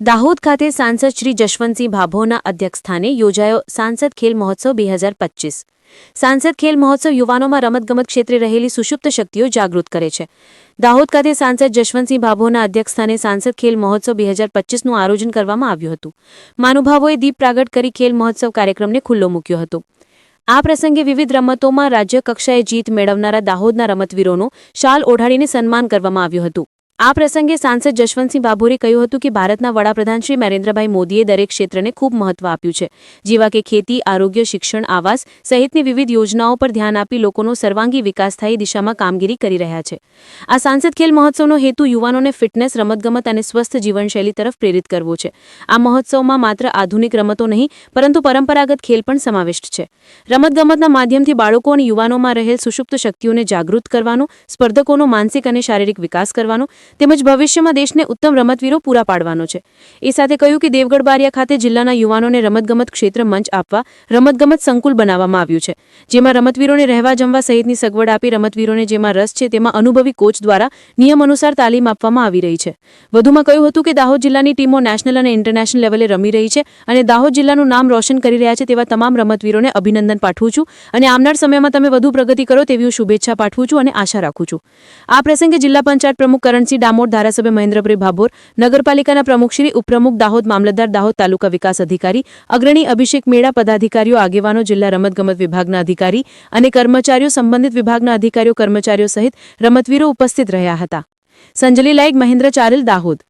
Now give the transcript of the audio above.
દાહોદ ખાતે સાંસદ શ્રી જશવંતસિંહ ભાભોના અધ્યક્ષસ્થાને યોજાયો સાંસદ ખેલ મહોત્સવ બે હજાર પચીસ. સાંસદ ખેલ મહોત્સવ યુવાનોમાં રમતગમત ક્ષેત્રે રહેલી સુષુપ્ત શક્તિઓ જાગૃત કરે છે. દાહોદ ખાતે સાંસદ જશવંતસિંહ ભાભોના અધ્યક્ષસ્થાને સાંસદ ખેલ મહોત્સવ બે હજાર પચીસનું આયોજન કરવામાં આવ્યું હતું. માનુભાવોએ દીપ પ્રાગટ કરી ખેલ મહોત્સવ કાર્યક્રમને ખુલ્લો મૂક્યો હતો. આ પ્રસંગે વિવિધ રમતોમાં રાજ્ય કક્ષાએ જીત મેળવનારા દાહોદના રમતવીરોનું શાલ ઓઢાડીને સન્માન કરવામાં આવ્યું હતું. આ પ્રસંગે સાંસદ જશવંતસિંહ બાભોરે કહ્યું હતું કે ભારતના વડાપ્રધાન શ્રી નરેન્દ્રભાઈ મોદીએ દરેક ક્ષેત્રને ખૂબ મહત્વ આપ્યું છે, જેવા કે ખેતી, આરોગ્ય, શિક્ષણ, આવાસ સહિતની વિવિધ યોજનાઓ પર ધ્યાન આપી લોકોનો સર્વાંગી વિકાસ થાય દિશામાં કામગીરી કરી રહ્યા છે. આ સાંસદ ખેલ મહોત્સવનો હેતુ યુવાનોને ફિટનેસ, રમતગમત અને સ્વસ્થ જીવનશૈલી તરફ પ્રેરિત કરવો છે. આ મહોત્સવમાં માત્ર આધુનિક રમતો નહીં, પરંતુ પરંપરાગત ખેલ પણ સમાવિષ્ટ છે. રમતગમતના માધ્યમથી બાળકો અને યુવાનોમાં રહેલ સુષુપ્ત શક્તિઓને જાગૃત કરવાનો, સ્પર્ધકોનો માનસિક અને શારીરિક વિકાસ કરવાનો તેમજ ભવિષ્યમાં દેશને ઉત્તમ રમતવીરો પૂરા પાડવાનો છે. એ સાથે કહ્યું કે દેવગઢ બારિયા ખાતે જિલ્લાના યુવાનોને રમતગમત ક્ષેત્ર મંચ આપવા રમતગમત સંકુલ બનાવવામાં આવ્યું છે. જેમાં રમતવીરોને રહેવા જમવા સહિતની સગવડ આપી રમતવીરોને જેમાં રસ છે તેમાં અનુભવી કોચ દ્વારા નિયમ અનુસાર તાલીમ આપવામાં આવી રહી છે. વધુમાં કહ્યું હતું કે દાહોદ જિલ્લાની ટીમો નેશનલ અને ઇન્ટરનેશનલ લેવલે રમી રહી છે અને દાહોદ જિલ્લાનું નામ રોશન કરી રહ્યા છે તેવા તમામ રમતવીરોને અભિનંદન પાઠવું છું અને આવનાર સમયમાં તમે વધુ પ્રગતિ કરો તેવી શુભેચ્છા પાઠવું છું અને આશા રાખું છું. આ પ્રસંગે જિલ્લા પંચાયત પ્રમુખ કરણસિંહ ડામોર ધારાસભ્ય મહેન્દ્રભાઈ ભાભોર, નગરપાલિકાના પ્રમુખ શ્રી ઉપપ્રમુખ દાહોદ મામલતદાર દાહોદ તાલુકા વિકાસ અધિકારી, અગ્રણી અભિષેક મેળા પદાધિકારીઓ, આગેવાનો, જિલ્લા રમતગમત વિભાગના અધિકારી અને કર્મચારીઓ સંબંધિત વિભાગના અધિકારીઓ, કર્મચારીઓ સહિત રમતવીરો ઉપસ્થિત રહ્યા હતા. સંજલી લાયક, મહેન્દ્ર ચારેલ, દાહોદ.